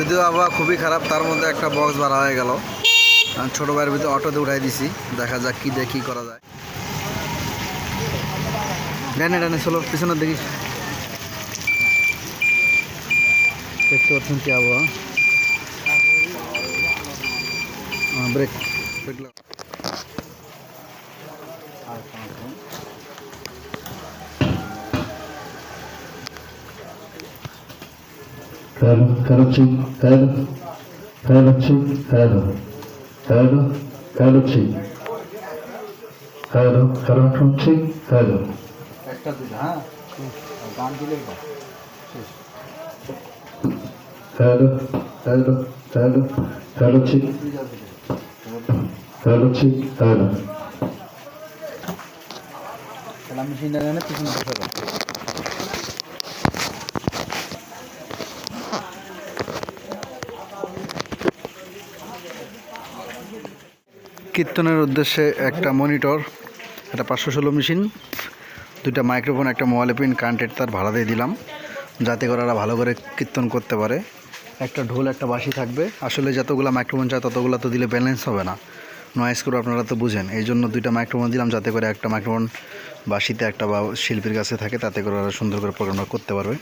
যদিও আবহাওয়া খুবই খারাপ, তার মধ্যে একটা বক্স ভাড়া হয়ে গেল। ছোটো ভাইয়ের ভিতরে অটোতে উঠাই দিছি, দেখা যাক কী দেখি করা যায়। ডানে ডানে চলো পিছনে দেখি দেখতে পাচ্ছেন কি আবহাওয়া? Break break hello. একটা দিলে হ্যাঁ গান দিলেই Hello, hello, hello, hello, chick, hello, chick, hello. খেলা মেশিনটা জানে পিছনে কীর্তনের উদ্দেশ্যে একটা মনিটর, একটা পাঁচশো ষোলো মেশিন, দুইটা মাইক্রোফোন, একটা মোবাইল পিন কারেন্টের তার ভাড়া দিয়ে দিলাম। যাতে করে ওরা ভালো করে কীর্তন করতে পারে। একটা ঢোল, একটা বাঁশি থাকবে। আসলে যতগুলো মাইক্রোফোন চায় ততগুলো তো দিলে ব্যালেন্স হবে না। নয়েজ করে আপনারা তো বুঝেন। এই জন্য দুইটা মাইক্রোফোন দিলাম যাতে করে একটা মাইক্রোফোন বাঁশিতে একটা বা শিল্পীর কাছে থাকে, তাতে করে ওরা সুন্দর করে প্রোগ্রামটা করতে পারবে।